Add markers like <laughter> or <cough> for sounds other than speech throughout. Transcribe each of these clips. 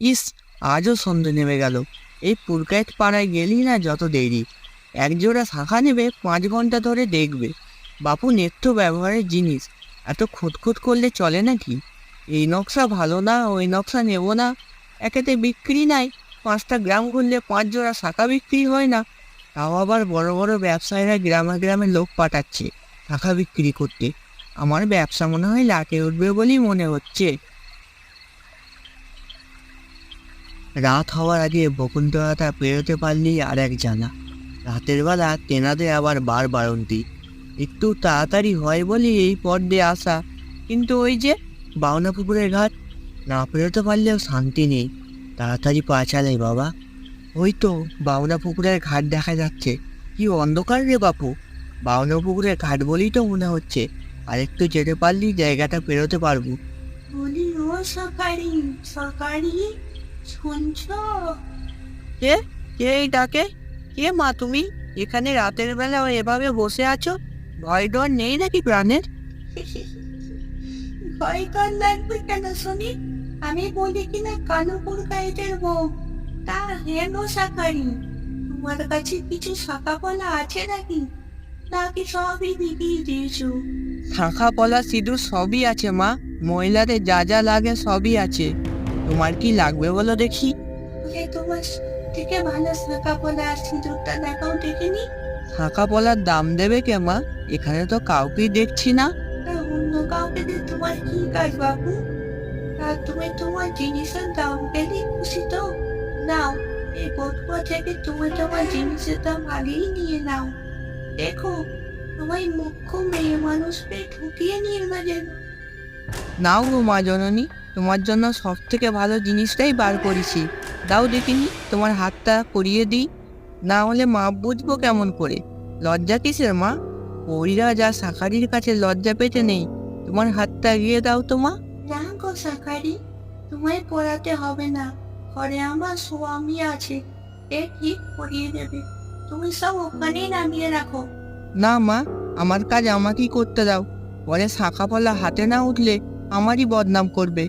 ইস, আজও সন্ধে নেমে গেল। এই পুরকায়েত পাড়ায় গেলি না যত দেরি? একজোড়া শাখা নেবে, পাঁচ ঘণ্টা ধরে দেখবে। বাপু নিত্য ব্যবহারের জিনিস। এত খুঁতখুত করলে চলে নাকি? এই নকশা ভালো না, ওই নকশা নেব না। একেতে বিক্রি নাই, পাঁচটা গ্রাম ঘুরলে পাঁচ জোড়া শাখা বিক্রি হয় না। তাও আবার বড় বড় ব্যবসায়ীরা গ্রামে গ্রামে লোক পাঠাচ্ছে শাখা বিক্রি করতে। আমার ব্যবসা মনে হয় লাটে উঠবে বলেই মনে হচ্ছে। রাত হওয়ার আগে বকুন্তলাটা পেরোতে পারলেই আর এক জানা। রাতের বেলা তেনাদের আবার বার বারন্তি। একটু তাড়াতাড়ি হয় বলে এই পথ দিয়ে আসা। কিন্তু ওই যে বাউনা পুকুরের ঘাট, না পেরোতে পারলেও শান্তি নেই। তাড়াতাড়ি পা চালাই বাবা। ওই তো বাউনা পুকুরের ঘাট দেখা যাচ্ছে। কি অন্ধকার রে বাপু। বাউনা পুকুরের ঘাট বলেই তো মনে হচ্ছে। আর একটু যেতে পারলেই জায়গাটা পেরোতে পারব। বলি ও শুনছ? কে? কে এই ডাকে কে মা তুমি? এখানে রাতের বেলা এভাবে বসে আছো? ভয় ডর নেই নাকি প্রাণের? <laughs> ভয় কর লাগবে কেন শুনি আমি বলি কিনা কানুপুর গাইডের বউ তা হেন সাকারি তোমার কাছে কিছু শাখা পলা আছে নাকি? নাকি সবই বিকিয়ে দিয়েছ? শাঁখা পলা সিঁদুর সবই আছে মা। মহিলাদের যা যা লাগে সবই আছে। তোমার কি লাগবে বলো দেখি। যে তোমার থেকে ভালো শাখা পলা আর সিঁদুরটা দেখাও দেখিনি শাঁখা পলার দাম দেবে কে মা? এখানে তো কাউকেই দেখছি না। অন্য কাউকে দিয়ে তোমার কি কাজ বাবু? আর তুমি তোমার জিনিসের দাম পেলে খুশি তো। নাও এই বটুয়া থেকে তুমি তোমার জিনিসের দাম আগেই নিয়ে নাও। দেখো তোমায় মুখ্য মেয়ে মানুষ পেয়ে ঠুকিয়ে নিয়ে না যেন নাও গো মা জননী তোমার জন্য সব থেকে ভালো জিনিসটাই বার করেছি। দাও দেখিনি তোমার হাতটা করিয়ে দিই। না হলে মা বুঝব কেমন করে। লজ্জা কিসের মা? ওইরা যা শাখারির কাছে লজ্জা পেতে নেই। তোমার হাতটা এগিয়ে দাও তো মা। না গো সাকারি তোমায় পড়াতে হবে না। ঘরে আমার স্বামী আছে এ ঠিক পড়িয়ে দেবে। তুমি সব ওখানেই নামিয়ে রাখো। না মা আমার কাজ আমাকেই করতে দাও। পরে শাঁখা পলা হাতে না উঠলে আমারই বদনাম করবে।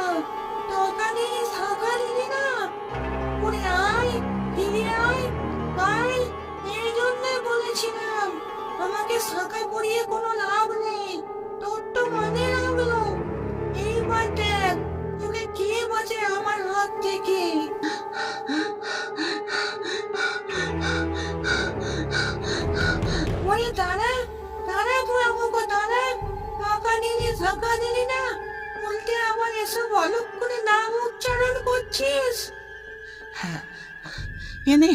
দরকারি সাকারি না ওরে আয় ফিরে আয় আয়, এই জন্যই বলেছিলাম, আমাকে শাখা পড়িয়ে কোনো লাভ নেই। তোর তো মনে লাগল এইবার দেখ, তোকে কে বাঁচে আমার হাত থেকে। ওরে দাঁড়া দাঁড়া বুড়া মুখো দাঁড়া। টাকা দিলি টাকা দিলি না। এসব অলক করে নাম উচ্চারণ করছিস? এনে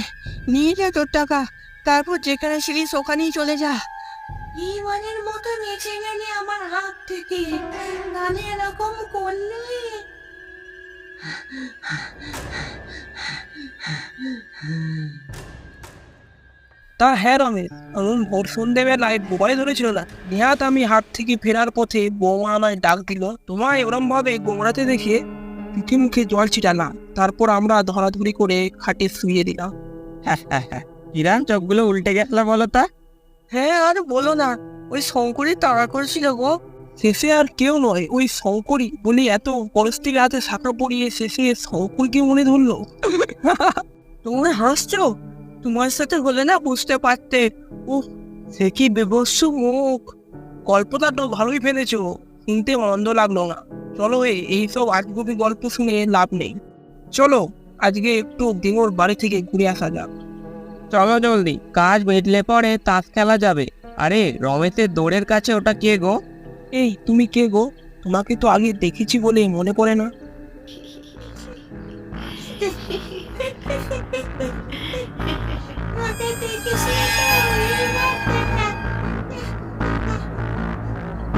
নিয়ে যা তোর টাকা। তারপর যেখানে ছিলিস ওখানেই চলে যা। ইমানের মতো নেচে গেলি আমার হাত থেকে। নালে এরকম করলে? তা হ্যাঁ রমেশ আমি ভোর সন্ধ্যেবেলায় মোবাইল ধরেছিল না। নেহাত আমি হাত থেকে ফেরার পথে বৌমা আমায় ডাক দিল তোমায় ওরম ভাবে গোমড়াতে দেখে পিঠে মুখে জল ছিটালাম। তারপর আমরা ধরাধরি করে খাটে শুয়ে দিলাম। হ্যাঁ হ্যাঁ হ্যাঁ ইরান চোখগুলো উল্টে গেল বলো তা। হ্যাঁ আর বলো না ওই শঙ্করই তাড়া করেছিল গো। শেষে আর কেউ নয় ওই শঙ্করই বলি এত পরিস্থিতির হাতে সাঁকড়া পড়িয়ে শেষে শঙ্করকে মনে ধরলো। তোমরা হাসছো? তোমার সাথে হলে না বুঝতে পারতে। ও সে কি বিভৎস মুখ। গল্পটা তো ভালোই ফেলেছো, শুনতে মন্দ লাগল না। চলো এই এইসব আজগুবি গল্প শুনে লাভ নেই। চলো, আজকে একটু ডিঙোর বাড়ি থেকে ঘুরে আসা যাক। চলো জলদি, কাজ বেটলে পরে তাস খেলা যাবে। আরে রমেশের দৌড়ের কাছে ওটা কে গো? এই, তুমি কে গো? তোমাকে তো আগে দেখেছি বলে মনে পড়ে না।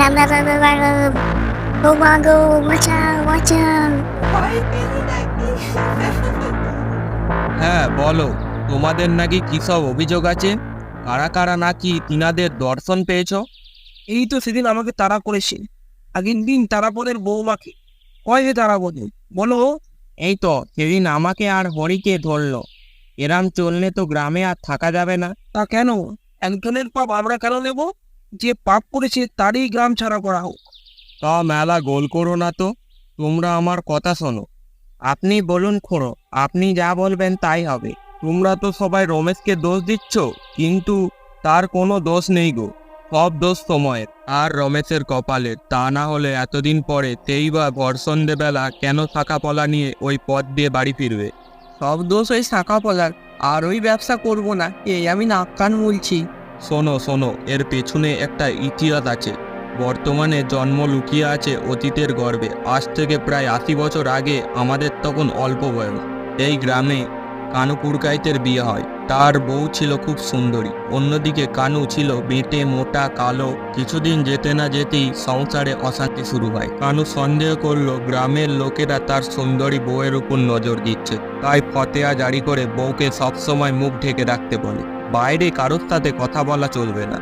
রাম রাম রাম। ও মা গো বাঁচাও বাঁচাও ভয় পেলি হ্যাঁ বলো তোমাদের নাকি কী সব অভিযোগ আছে? কারা কারা নাকি তিনাদের দর্শন পেয়েছ? এই তো সেদিন আমাকে তাড়া করেছে আগের দিন তারাপদের বৌমাকে। কয় হে তারাপদে বলো। এই তো সেদিন আমাকে আর হরিকে ধরলো। এরাম চললে তো গ্রামে আর থাকা যাবে না। তা কেন? একজনের পাপ আমরা কেন নেব? যে পাপ করেছে তারই গ্রাম ছাড়া করা হোক। তা মেলা গোল করো না তো তোমরা আমার কথা শোনো। আপনি বলুন খোঁড়ো আপনি যা বলবেন তাই হবে। তোমরা তো সবাই রমেশকে দোষ দিচ্ছ কিন্তু তার কোনো দোষ নেই গো। সব দোষ সময়ের আর রমেশের কপালের। তা না হলে এতদিন পরে তেই বা বর্ষন্দেবেলা কেন শাখা পলা নিয়ে ওই পথ দিয়ে বাড়ি ফিরবে? সব দোষ ওই শাঁখা পলার আর ওই ব্যবসা করব না এই আমি নাক কান বলছি শোনো শোনো, এর পেছনে একটা ইতিহাস আছে। বর্তমানে জন্ম লুকিয়ে আছে অতীতের গর্বে। আজ থেকে প্রায় আশি বছর আগে আমাদের তখন অল্প বয়স। এই গ্রামে কানু পুরকাইতের বিয়ে হয়। তার বউ ছিল খুব সুন্দরী। অন্যদিকে কানু ছিল বেঁটে, মোটা, কালো। কিছুদিন যেতে না যেতেই সংসারে অশান্তি শুরু হয়। কানু সন্দেহ করল, গ্রামের লোকেরা তার সুন্দরী বউয়ের উপর নজর দিচ্ছে। তাই ফতেয়া জারি করে বউকে সবসময় মুখ ঢেকে রাখতে বলে। বাইরে কারোর সাথে কথা বলা চলবে না।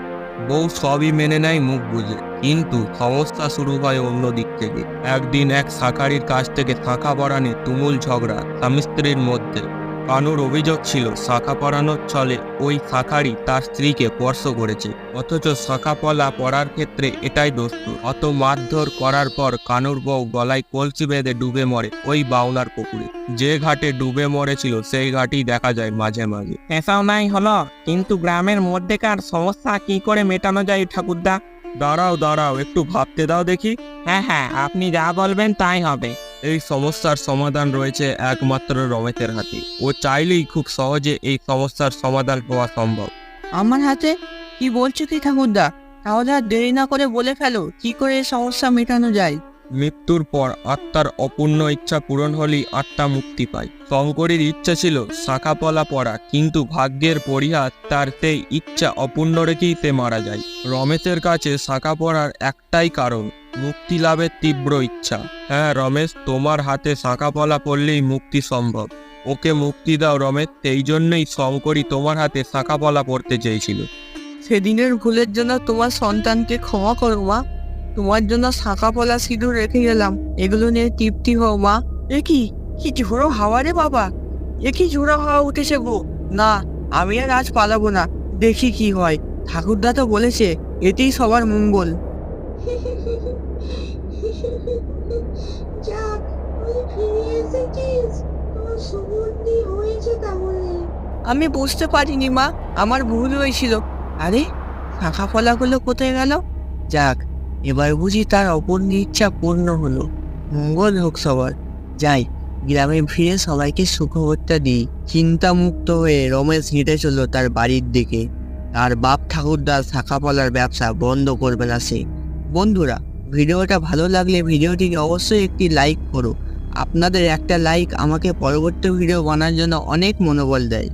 বউ সবই মেনে নেয়, মুখ বুঝে। কিন্তু সমস্যা শুরু হয় অন্য দিক থেকে। একদিন এক শাঁখারির কাছ থেকে শাঁখা বরানে তুমুল ঝগড়া স্বামী স্ত্রীর মধ্যে। কানুর অভিযোগ ছিল শাখা পরানোর ছলে ওই শাঁখারি তার স্ত্রীকে স্পর্শ করেছে। অথচ শাঁখা পলা পরার ক্ষেত্রে এটাই দোষ অত মারধর করার পর কানুর বউ গলায় কলসি বেঁধে ডুবে মরে ওই বাউলার পুকুরে। যে ঘাটে ডুবে মরেছিল সেই ঘাটই দেখা যায় মাঝে মাঝে। এসাও নাই হলো কিন্তু গ্রামের মধ্যেকার সমস্যা কি করে মেটানো যায় ঠাকুরদা? দাঁড়াও দাঁড়াও একটু ভাবতে দাও দেখি। হ্যাঁ হ্যাঁ আপনি যা বলবেন তাই হবে। এই সমস্যার সমাধান রয়েছে একমাত্র রমেশের হাতে। ও চাইলেই খুব সহজে এই সমস্যার সমাধান হওয়া সম্ভব। আমার হাতে? কি বলছো কি ঠাকুরদা? তাহলে আর দেরি না করে বলে ফেলো, কি করে এই সমস্যা মেটানো যায়? মৃত্যুর পর আত্মার অপূর্ণ ইচ্ছা পূরণ হলেই আত্মা মুক্তি পায়। শঙ্করের ইচ্ছা ছিল শাখাপলা পড়া, কিন্তু ভাগ্যের পরিহাস তার সেই ইচ্ছা অপূর্ণ রেখেই সে মারা যায়। রমেশের কাছে শাখা পড়ার একটাই কারণ, মুক্তি লাভের তীব্র ইচ্ছা। হ্যাঁ রমেশ, তোমার হাতে শাখাপলা পড়লেই মুক্তি সম্ভব। ওকে মুক্তি দাও রমেশ সেই জন্যই শঙ্করী তোমার হাতে শাখাপলা পড়তে চেয়েছিল। সেদিনের ভুলের জন্য তোমার সন্তানকে ক্ষমা করো মা। তোমার জন্য শাঁখা পলা সিঁদুর রেখে গেলাম। এগুলো নিয়ে তৃপ্তি হও মা। এ কি? কি ঝোড়ো হাওয়া রে বাবা? এ কি ঝোড়ো হাওয়া উঠেছে গো? না আমি আর আজ পালাবো না। দেখি কি হয়। ঠাকুরদা তো বলেছে এতেই সবার মঙ্গল। আমি বুঝতে পারিনি মা। আমার ভুল হয়েছিল। আরে শাঁখা ফলাগুলো কোথায় গেল? যাক এবার বুঝি তার অপর ইচ্ছা পূর্ণ হলো। মঙ্গল হোক সবার। যাই, গ্রামে ফিরে সবাইকে সুখবরটা দিই। চিন্তামুক্ত হয়ে রমেশ হেঁটে চলল তার বাড়ির দিকে। তার বাপ ঠাকুরদার শাখা পলার ব্যবসা বন্ধ করবে না সে। বন্ধুরা, ভিডিওটা ভালো লাগলে ভিডিওটিকে অবশ্যই একটি লাইক করো। আপনাদের একটা লাইক আমাকে পরবর্তী ভিডিও বানার জন্য অনেক মনোবল দেয়।